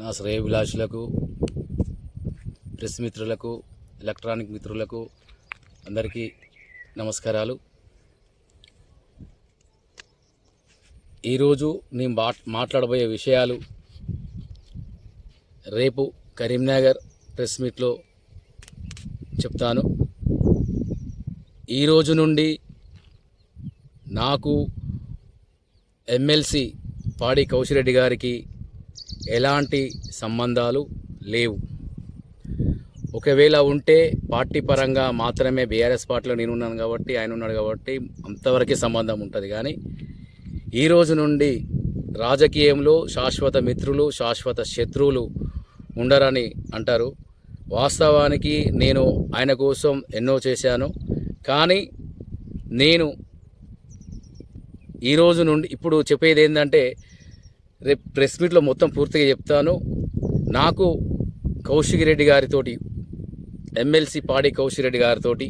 నా శ్రేయభిలాషులకు ప్రెస్ మిత్రులకు ఎలక్ట్రానిక్ మిత్రులకు అందరికీ నమస్కారాలు. ఈరోజు నేను బా మాట్లాడబోయే విషయాలు రేపు కరీంనగర్ ప్రెస్ మీట్లో చెప్తాను. ఈరోజు నుండి నాకు ఎమ్మెల్సీ పాడి కౌశిరెడ్డి గారికి ఎలాంటి సంబంధాలు లేవు. ఒకవేళ ఉంటే పార్టీ పరంగా మాత్రమే బీఆర్ఎస్ పార్టీలో నేను ఉన్నాను కాబట్టి ఆయన ఉన్నాడు కాబట్టి అంతవరకే సంబంధం ఉంటుంది. కానీ ఈ రోజు నుండి రాజకీయంలో శాశ్వత మిత్రులు శాశ్వత శత్రువులు ఉండరని అంటారు. వాస్తవానికి నేను ఆయన కోసం ఎన్నో చేశాను. కానీ నేను ఈ రోజు నుండి ఇప్పుడు చెప్పేది ఏంటంటే రేపు ప్రెస్ మీట్లో మొత్తం పూర్తిగా చెప్తాను. నాకు కౌశిక్ రెడ్డి గారితోటి ఎమ్మెల్సీ పాడి కౌశిక్ రెడ్డి గారితోటి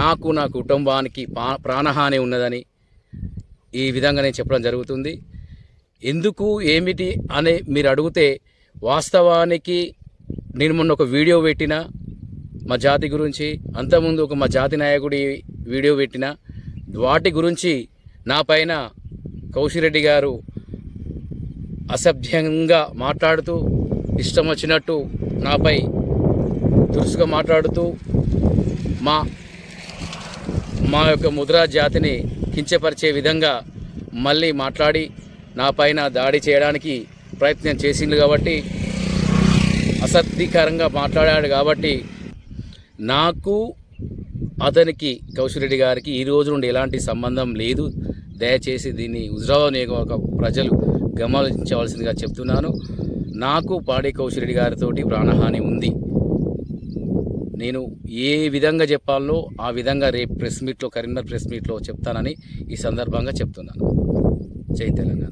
నాకు నా కుటుంబానికి ప్రాణహాని ఉన్నదని ఈ విధంగా నేను చెప్పడం జరుగుతుంది. ఎందుకు ఏమిటి అని మీరు అడిగితే వాస్తవానికి నేను మొన్న ఒక వీడియో పెట్టిన మా జాతి గురించి అంతకుముందు ఒక మా జాతి నాయకుడి వీడియో పెట్టిన వాటి గురించి నా పైన కౌశిరెడ్డి గారు అసభ్యంగా మాట్లాడుతూ ఇష్టం వచ్చినట్టు నాపై దురుసుగా మాట్లాడుతూ మా మా యొక్క ముద్రా జాతిని కించపరిచే విధంగా మళ్ళీ మాట్లాడి నా పైన దాడి చేయడానికి ప్రయత్నం చేసింది కాబట్టి అసత్యకరంగా మాట్లాడాడు కాబట్టి నాకు అతనికి కౌశిరెడ్డి గారికి ఈ రోజు నుండి ఎలాంటి సంబంధం లేదు. దయచేసి దీన్ని హుజరాబాద్ నియోజకవర్గ ప్రజలు గమనించవలసిందిగా చెప్తున్నాను. నాకు పాడి కౌశిరెడ్డి గారితోటి ప్రాణహాని ఉంది. నేను ఏ విధంగా చెప్పాలో ఆ విధంగా రేపు ప్రెస్ మీట్లో కరీంనగర్ ప్రెస్ మీట్లో చెప్తానని ఈ సందర్భంగా చెప్తున్నాను. జై తెలంగాణ.